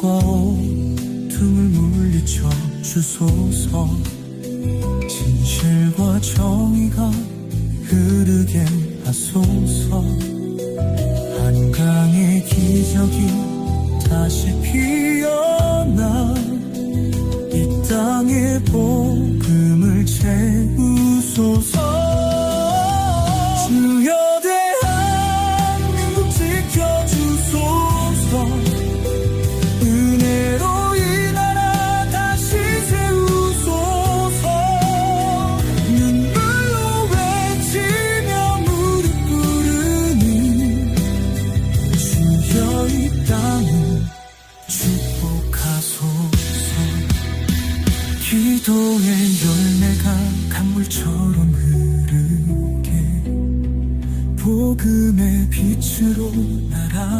빛과 어둠을 물리쳐 주소서. 진실과 정의가 흐르게 하소서. 한강의 기적이 다시 피어나 이 땅에 복 이 땅을 축복하소서. 기도의 열매가 강물처럼 흐르게 복음의 날아